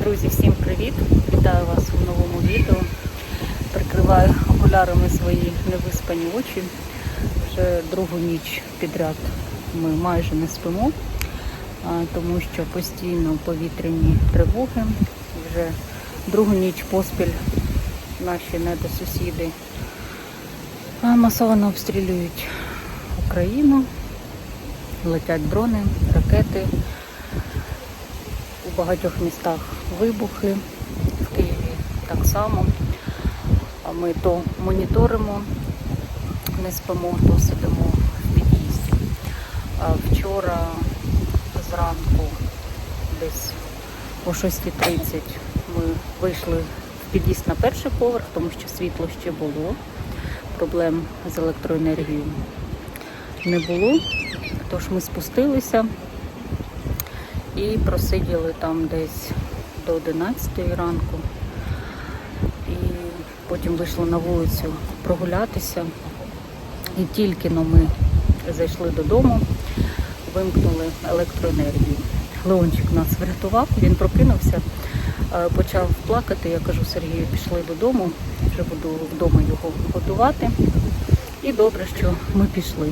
Друзі, всім привіт! Вітаю вас у новому відео. Прикриваю окулярами свої невиспані очі. Вже другу ніч підряд ми майже не спимо, тому що постійно повітряні тривоги. Вже другу ніч поспіль наші недосусіди масово обстрілюють Україну, летять дрони, ракети. У багатьох містах вибухи, в Києві так само. Ми то моніторимо, не спимо, то сидимо в під'їзді. Вчора зранку, десь о 6.30, ми вийшли в під'їзд на перший поверх, тому що світло ще було. Проблем з електроенергією не було. Тож ми спустилися і просиділи там десь до 11 ранку. І потім вийшли на вулицю прогулятися. І тільки но ми зайшли додому, вимкнули електроенергію. Леончик нас врятував, він прокинувся, е, почав плакати. Я кажу, Сергію, пішли додому, вже буду вдома його годувати. І добре, що ми пішли.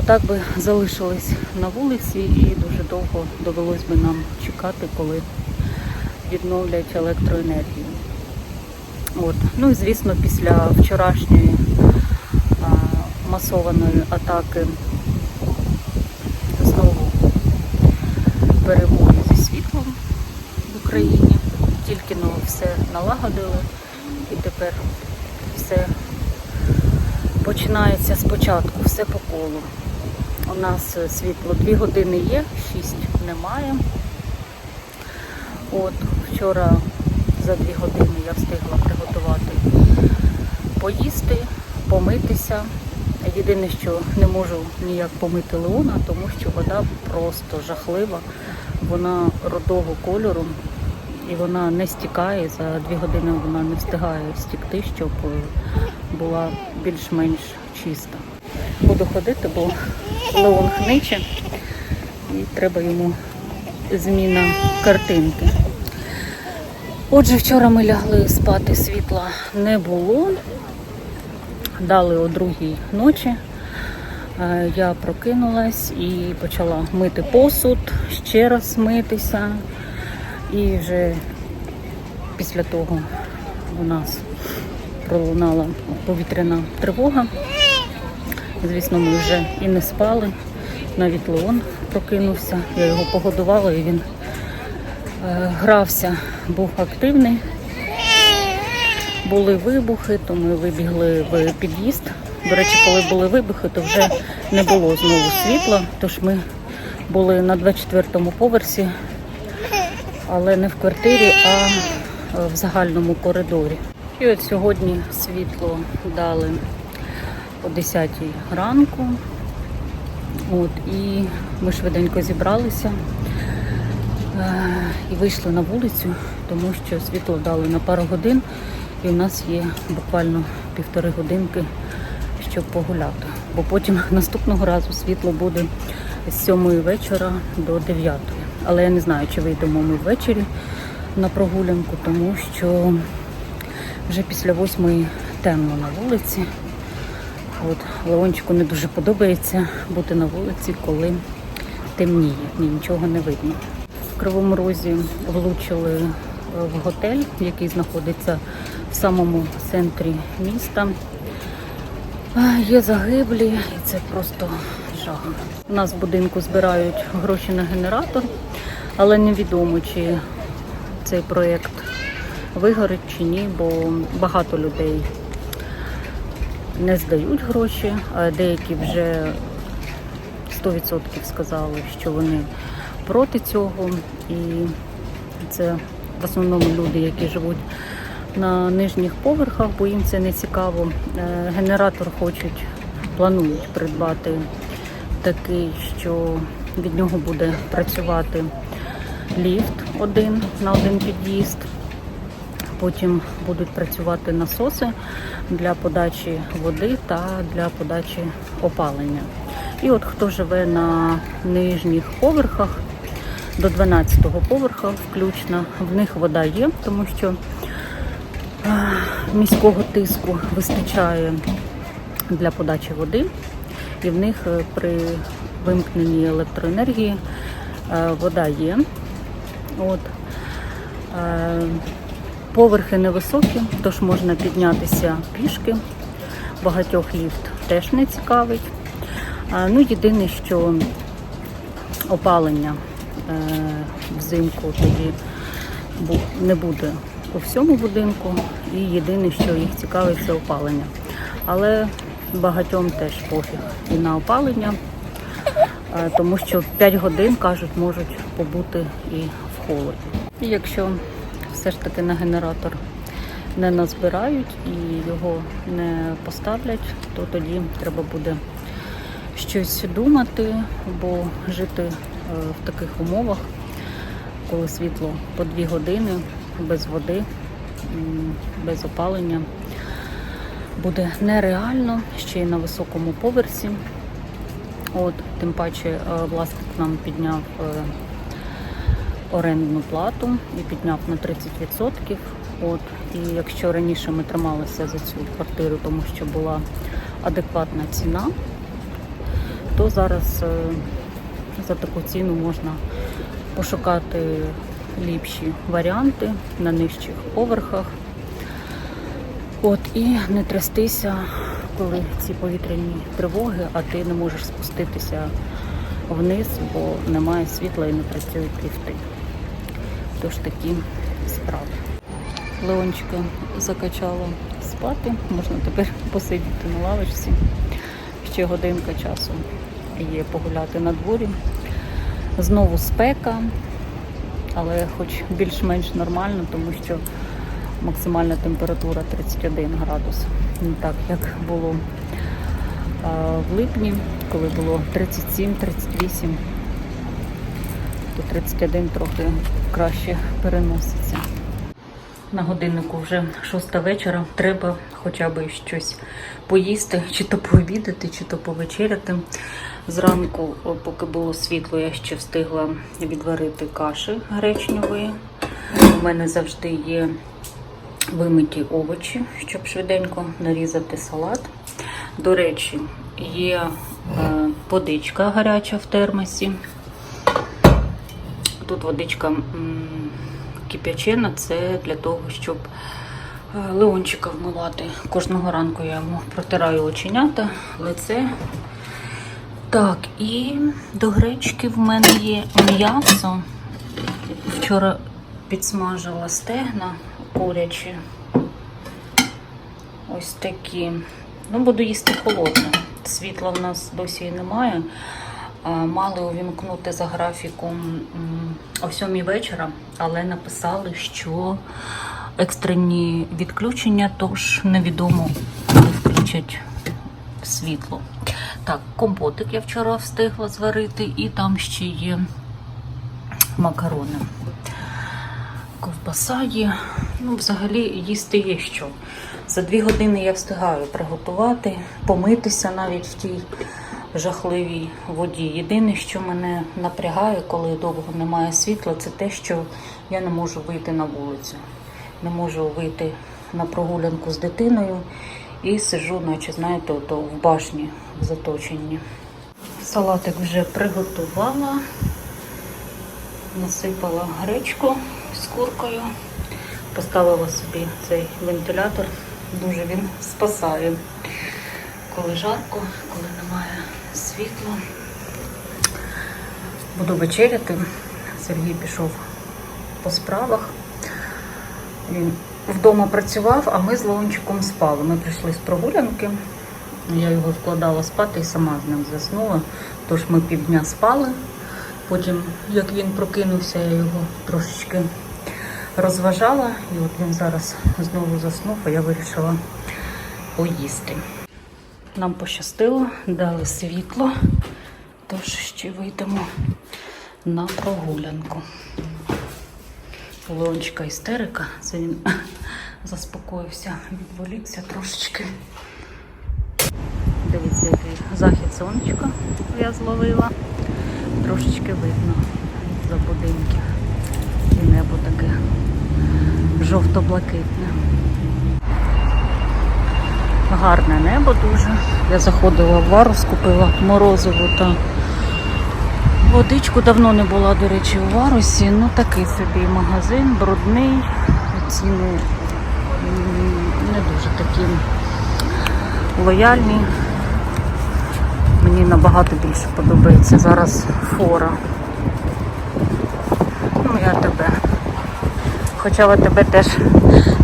Бо так би залишились на вулиці і дуже довго довелось би нам чекати, коли відновлять електроенергію. От. Ну і звісно, після вчорашньої а, масованої атаки знову перебої зі світлом в Україні. Тільки ну, все налагодили і тепер все починається спочатку, все по колу. У нас е, світло 2 години є, 6 немає. От, вчора за 2 години я встигла приготувати поїсти, помитися. Єдине, що не можу ніяк помити Леона, тому що вода просто жахлива. Вона родого кольору і вона не стікає. За 2 години вона не встигає стікти, щоб е, була більш-менш чиста. Буду ходити, бо Леон хниче і треба йому зміна картинки. Отже, вчора ми лягли спати, світла не було. Дали о другій ночі. Е, Я прокинулась і почала мити посуд, ще раз митися. І вже після того у нас пролунала повітряна тривога. Звісно, ми вже і не спали. Навіть Леон прокинувся. Я його погодувала і він е, грався, був активний. Були вибухи, то ми вибігли в під'їзд. До речі, коли були вибухи, то вже не було знову світла. Тож ми були на 24-му поверсі, але не в квартирі, а в загальному коридорі. І от сьогодні світло дали о 10 ранку. От, і ми швиденько зібралися е, і вийшли на вулицю, тому що світло дали на пару годин, і у нас є буквально півтори годинки, щоб погуляти. Бо потім наступного разу світло буде з 7 вечора до 9. Але я не знаю, чи вийдемо ми ввечері на прогулянку, тому що вже після 8 темно на вулиці. От Леончику не дуже подобається бути на вулиці, коли темніє, нічого не видно. В Кривому Розі влучили е, в готель, який знаходиться в самому центрі міста. Є загиблі, і це просто жах. У нас в будинку збирають гроші на генератор, але невідомо, чи цей проєкт вигорить чи ні, бо багато людей не здають гроші, а деякі вже 100% сказали, що вони проти цього. І це в основному люди, які живуть на нижніх поверхах, бо їм це не цікаво. Е, Генератор хочуть, планують придбати такий, що від нього буде працювати ліфт один на один під'їзд. Потім будуть працювати насоси для подачі води та для подачі опалення. І от хто живе на нижніх поверхах, до 12-го поверха включно. В них вода є, тому що міського тиску вистачає для подачі води, і в них е, при вимкненні електроенергії е, вода є. От. Поверхи невисокі, тож можна піднятися пішки. Багатьох ліфт теж не цікавить. Ну, єдине, що опалення е, взимку тоді не буде у всьому будинку. І єдине, що їх цікавить, це опалення. Але багатьом теж пофіг і на опалення, е, тому що 5 годин, кажуть, можуть побути і в холоді. І якщо все ж таки на генератор не назбирають і його не поставлять, то тоді треба буде щось думати, бо жити е, в таких умовах, коли світло по дві години без води, без опалення, буде нереально ще й на високому поверсі. От, тим паче е, власник нам підняв е, орендну плату і підняв на 30%. От, і якщо раніше ми трималися за цю квартиру, тому що була адекватна ціна, то зараз е, за таку ціну можна пошукати ліпші варіанти на нижчих поверхах. От і не трястися, коли ці повітряні тривоги, а ти не можеш спуститися вниз, бо немає світла і не працюють ліфти. Тож такі справи. Леончика закачала спати, можна тепер посидіти на лавочці. Ще годинка часу є погуляти на дворі. Знову спека, але хоч більш-менш нормально, тому що максимальна температура 31 градус. Не так, як було в липні, коли було 37-38, то 31 трохи краще переноситься. На годиннику вже шоста вечора. Треба хоча б щось поїсти, чи то пообідати, чи то повечеряти. Зранку, поки було світло, я ще встигла відварити каші гречневої. У мене завжди є вимиті овочі, щоб швиденько нарізати салат. До речі, є е, водичка гаряча в термосі. Тут водичка кип'ячена, це для того, щоб е, Леончика вмивати. Кожного ранку я йому протираю оченята, лице. Так, і до гречки в мене є м'ясо. Вчора підсмажила стегна курячі. Ось такі. Ну, буду їсти холодне. Світла в нас досі немає. А, Мали увімкнути за графіком о 7 вечора, але написали, що екстрені відключення, тож невідомо, коли включать світло. Так, компотик я вчора встигла зварити, і там ще є макарони. Ковбаса є. Ну, взагалі їсти є що. За дві години я встигаю приготувати, помитися навіть в тій жахливій воді. Єдине, що мене напрягає, коли довго немає світла, це те, що я не можу вийти на вулицю. Не можу вийти на прогулянку з дитиною і сижу, наче, знаєте, ото в башні в заточенні. Салатик вже приготувала, насипала гречку з куркою, поставила собі цей вентилятор. Дуже він спасає, коли жарко, коли немає світла. Буду вечеряти. Сергій пішов по справах. Він вдома працював, а ми з Леончиком спали. Ми прийшли з прогулянки. Я його вкладала спати і сама з ним заснула. Тож ми півдня спали. Потім, як він прокинувся, я його трошечки розважала. І от він зараз знову заснув, а я вирішила поїсти. Нам пощастило, дали світло, тож ще вийдемо на прогулянку. У Леончика істерика, це він заспокоївся, відволікся трошечки. Дивіться, який захід сонечка я зловила. Трошечки видно. з-за будинків. І небо таке жовто-блакитне. Гарне небо дуже. Я заходила в Варус, купила морозиву та водичку. Давно не була, до речі, у Варусі. Ну такий собі магазин, брудний. Ціни не дуже такі лояльні. Мені набагато більше подобається зараз фора. Ну, я тебе. Хоча в тебе теж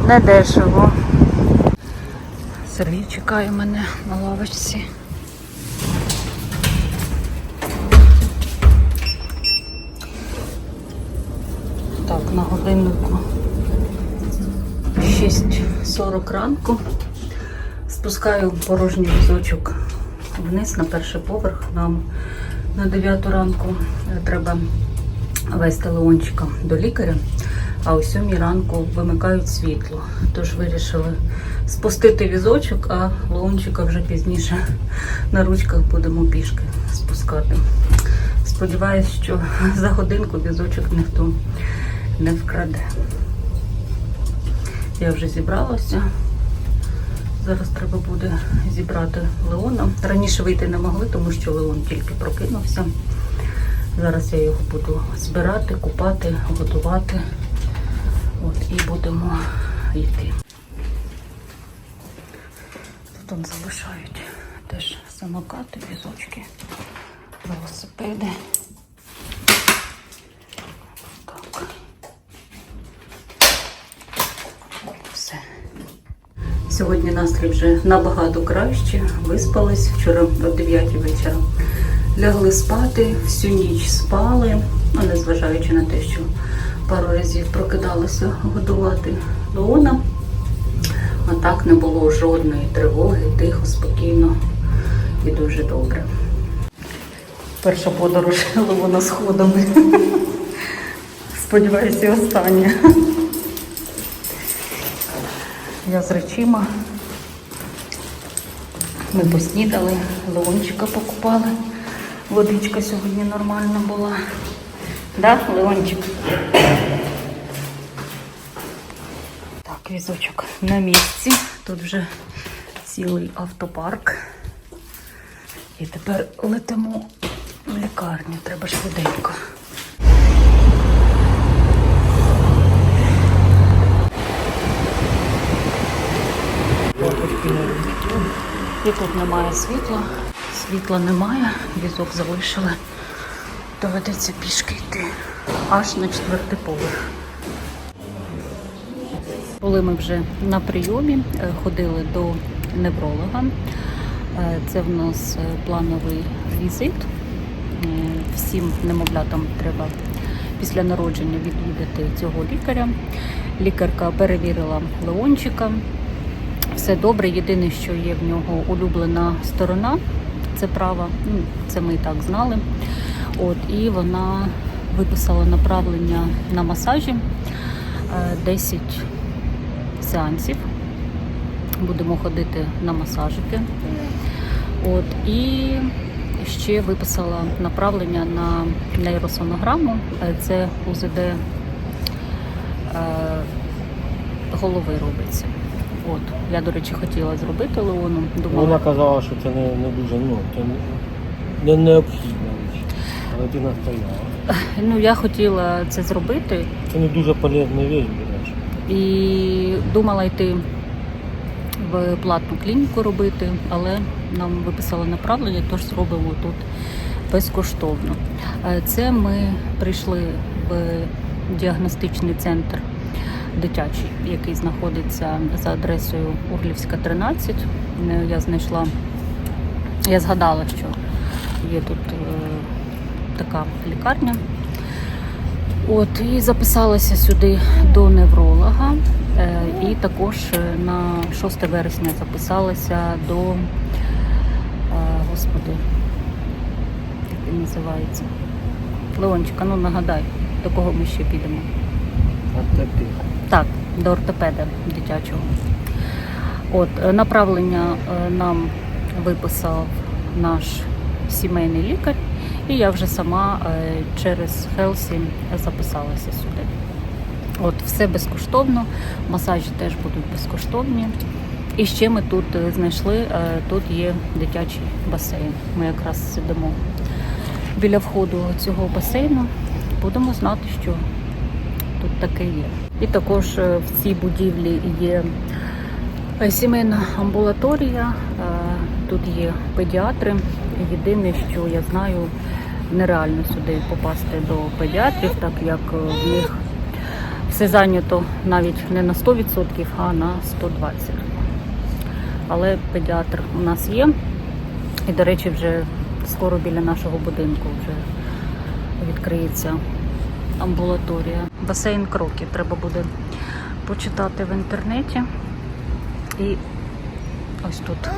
не дешево. Сергій чекає мене на лавочці. Так, на годиннику 6.40 ранку. Спускаю порожній візочок вниз на перший поверх. Нам на 9 ранку треба вести Леончика до лікаря, а о 7 ранку вимикають світло. Тож вирішили спустити візочок, а Леончика вже пізніше на ручках будемо пішки спускати. Сподіваюсь, що за годинку візочок ніхто не вкраде. Я вже зібралася. Зараз треба буде зібрати Леона. Раніше вийти не могли, тому що Леон тільки прокинувся. Зараз я його буду збирати, купати, готувати. От, і будемо йти. Тут залишають теж самокати, візочки, велосипеди. Так. Все. Сьогодні настрій вже набагато краще. Виспались вчора о 9 вечора. Лягли спати, всю ніч спали, ну, незважаючи на те, що пару разів прокидалися годувати Леона. А так не було жодної тривоги, тихо, спокійно і дуже добре. Перша подорож Леона сходами. Сподіваюся, остання. Я з речима. Ми поснідали, Леончика покупали. Водичка сьогодні нормальна була. Да, Леончик? Так, візочок на місці. Тут вже цілий автопарк. І тепер летимо в лікарню. Треба швиденько. І тут немає світла. Світла немає, візок залишили. Доведеться пішки йти аж на четвертий поверх. Коли ми вже на прийомі, е, ходили до невролога. Е, Це в нас е, плановий візит. Всім немовлятам треба після народження відвідати цього лікаря. Лікарка перевірила Леончика. Все добре. Єдине, що є в нього улюблена сторона, це права. Ну, це ми і так знали. От, і вона виписала направлення на масажі е, 10 сеансів. Будемо ходити на масажики. От, і ще виписала направлення на нейросонограму. Е, Це УЗД е, голови робиться. От, я, до речі, хотіла зробити Леону. Думала, Вона казала, що це не, не дуже, ну, це не, не необхідна річ. Але ти настояла. ну я хотіла це зробити Це не дуже полезна річ. І думала йти в платну клініку робити, але нам виписали направлення, тож зробимо тут безкоштовно. Е, Це ми прийшли в діагностичний центр дитячий, який знаходиться за адресою Урлівська, 13. Е, Я знайшла, я згадала, що є тут е, така лікарня. От і записалася сюди до невролога. Е, І також е, на 6 вересня записалася до е, господи, як він називається. Леончика, ну нагадай, до кого ми ще підемо. Ти. Так, до ортопеда дитячого. От, направлення нам виписав наш сімейний лікар, І я вже сама через Хелсі записалася сюди. От все безкоштовно, масажі теж будуть безкоштовні. І ще ми тут е, знайшли, е, тут є дитячий басейн. Ми якраз сидимо біля входу цього басейну. Будемо знати, що тут таке є. І також е, в цій будівлі є сімейна амбулаторія, тут є педіатри. Єдине, що я знаю, нереально сюди попасти до педіатрів, так як в них все зайнято навіть не на 100%, а на 120%. Але педіатр у нас є. І, до речі, вже скоро біля нашого будинку вже відкриється амбулаторія. Басейн Крокі треба буде почитати в інтернеті. І ось тут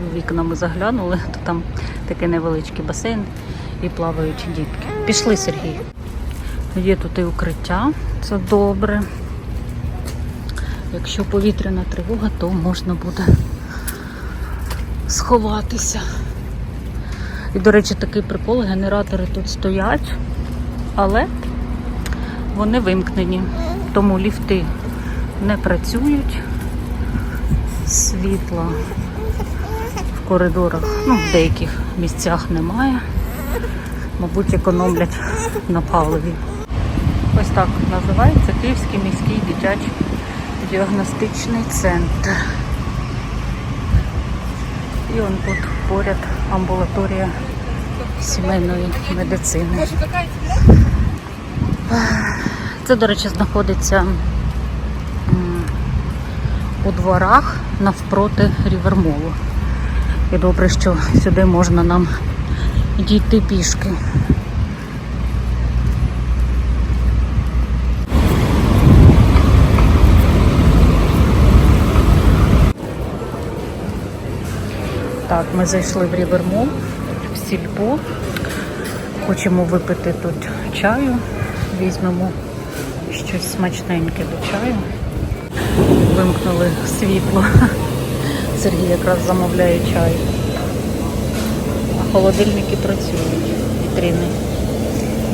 в вікна ми заглянули, то там такий невеличкий басейн і плавають дітки. Пішли, Сергій. Є тут і укриття, це добре. Якщо повітряна тривога, то можна буде сховатися. І, до речі, такий прикол, генератори тут стоять, але вони вимкнені, тому ліфти не працюють, світла в коридорах, ну, в деяких місцях немає. Мабуть, економлять на паливі. Ось так називається Київський міський дитячий діагностичний центр. І он тут поряд амбулаторія сімейної медицини. Це, до речі, знаходиться у дворах навпроти Рівермолу. І добре, що сюди можна нам дійти пішки. Так, ми зайшли в Рівермол, в сільпо. Хочемо випити тут чаю. Візьмемо щось смачненьке до чаю. Вимкнули світло. Сергій якраз замовляє чай. Холодильники працюють. Вітрини.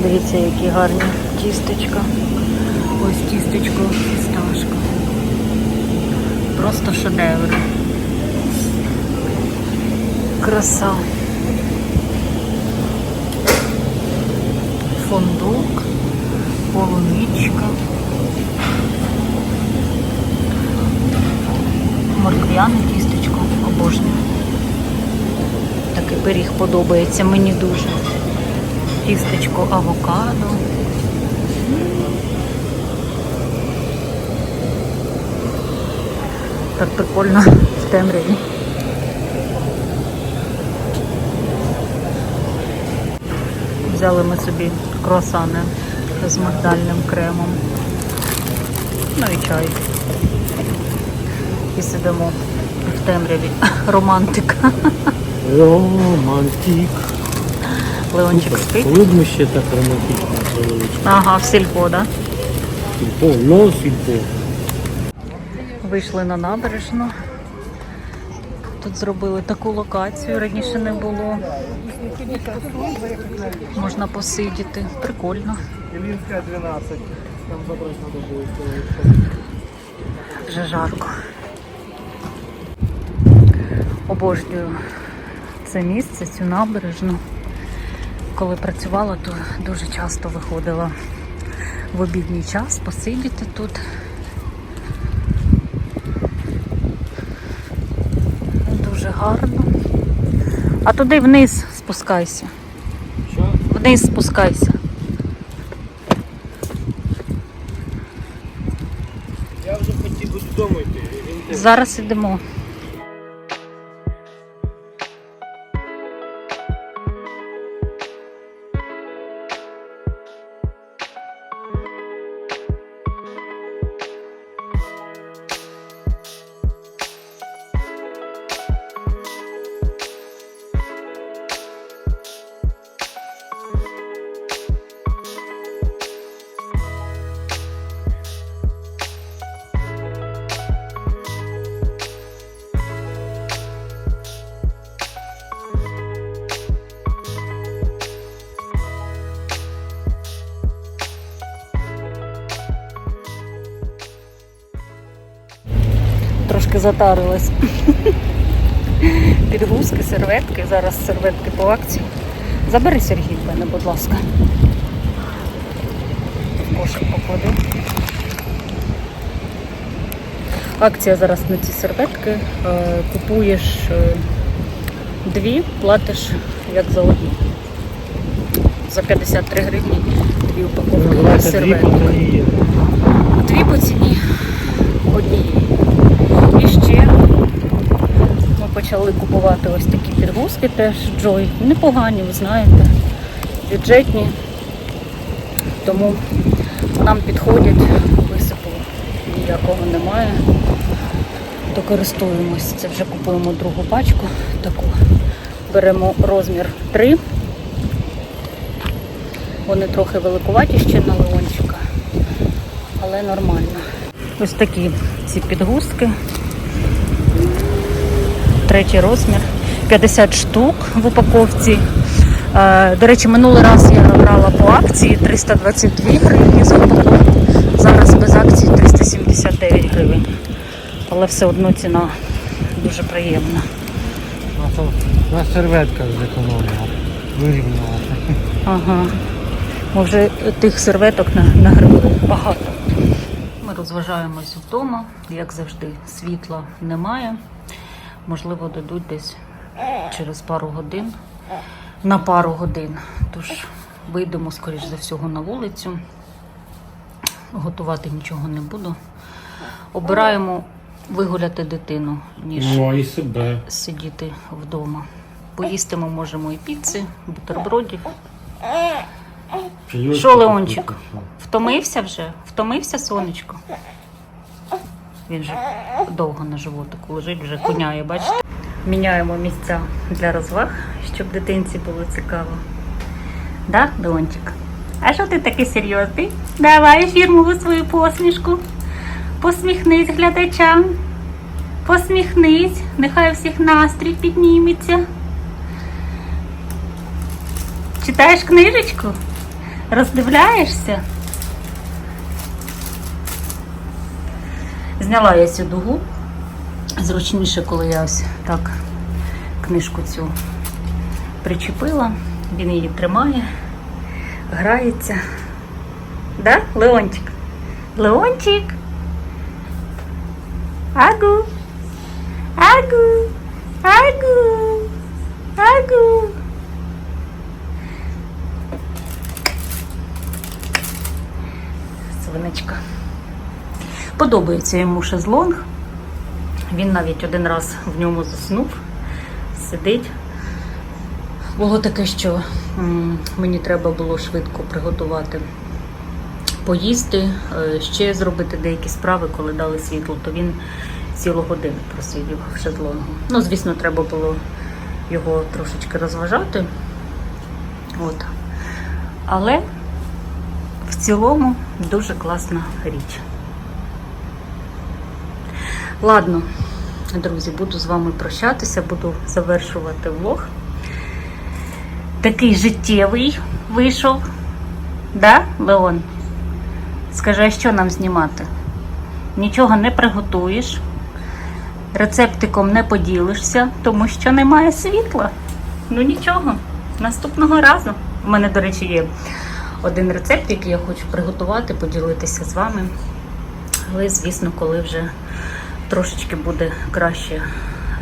Дивіться, які гарні тістечка. Ось тістечко фісташка. Просто шедевр. Краса. Фундук, полуничка. Морквяне тістечко обожнюю. Пиріг подобається мені дуже. Тістечко авокадо. Так прикольно в темряві. Взяли ми собі круасани з мигдальним кремом. Ну і чай. І сидимо в темряві. Романтика. Романтик. Леончик спить. Коли б ми ще так романтично провели? Ага, в сільпо, да? Сільпо, но сільпо. Вийшли на набережну. Тут зробили таку локацію, раніше не було. Можна посидіти. Прикольно. Ілінська 12. Там забрати треба було. Вже жарко. Обожнюю це місце, цю набережну. Коли працювала, то дуже часто виходила в обідній час посидіти тут. Дуже гарно. А туди вниз спускайся. Що? Вниз спускайся. Я вже хотів додому йти. Зараз ідемо. Затарилась. Підгузки, серветки. Зараз серветки по акції. Забери Сергій в мене, будь ласка. В кошик поклади. Акція зараз на ці серветки. Е, Купуєш е, дві, платиш як за одну. За 53 гривні дві упаковки дві серветок. Дві по ціні однієї. І ще ми почали купувати ось такі підгузки теж Joy. Непогані, ви знаєте, бюджетні. Тому нам підходять, висипу ніякого немає. То користуємось. Це вже купуємо другу пачку. Таку беремо розмір 3. Вони трохи великуваті ще на леончика але нормально. Ось такі ці підгузки. Третій розмір. 50 штук в упаковці. Е, До речі, минулий раз я брала по акції 322 гривні за упаковку. Зараз без акції 379 гривень. Але все одно ціна дуже приємна. То на серветках зекономила. Вирівняла. Ага. Ми вже тих серветок на- нагребли багато. Ми розважаємось вдома, як завжди, світла немає. Можливо, дадуть десь через пару годин, на пару годин. Тож вийдемо, скоріш за всього, на вулицю. Готувати нічого не буду. Обираємо вигуляти дитину, ніж Ну і себе. сидіти вдома. Поїсти ми можемо і піци, бутербродів. Що, Леончик? Втомився вже? Втомився сонечко? Він же довго на животику лежить, вже коняє, бачите? Міняємо місця для розваг, щоб дитинці було цікаво. Да, Леончик? А що ти такий серйозний? Давай фірмову свою посмішку. Посміхнись глядачам. Посміхнись, нехай всіх настрій підніметься. Читаєш книжечку? Роздивляєшся? Зняла я цю дугу. Зручніше, коли я ось так книжку цю причепила. Він її тримає, грається. Да, Леончик? Леончик? Агу. Агу. Агу. Агу. Подобається йому шезлонг. Він навіть один раз в ньому заснув, сидить. Було таке, що мені треба було швидко приготувати поїсти, е, ще зробити деякі справи, коли дали світло, то він цілу годину просидів в шезлонгу. Ну, звісно, треба було його трошечки розважати. От. Але в цілому дуже класна річ. Ладно, друзі, буду з вами прощатися, буду завершувати влог. Такий життєвий вийшов. Да, Леон? Скажи, а що нам знімати? Нічого не приготуєш, рецептиком не поділишся, тому що немає світла. Ну нічого, наступного разу. У мене, до речі, є один рецепт, який я хочу приготувати, поділитися з вами. Але, звісно, коли вже трошечки буде краще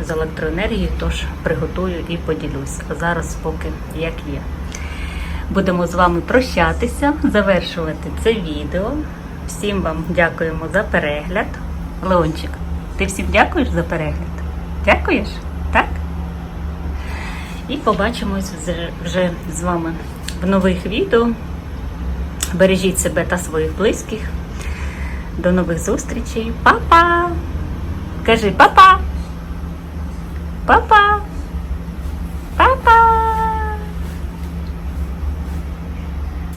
з електроенергією, тож приготую і поділюсь. Зараз поки як є. Будемо з вами прощатися, завершувати це відео. Всім вам дякуємо за перегляд. Леончик, ти всім дякуєш за перегляд? Дякуєш? Так? І побачимось вже з вами в нових відео. Бережіть себе та своїх близьких. До нових зустрічей. Па-па! Кажи па-па! Па-па!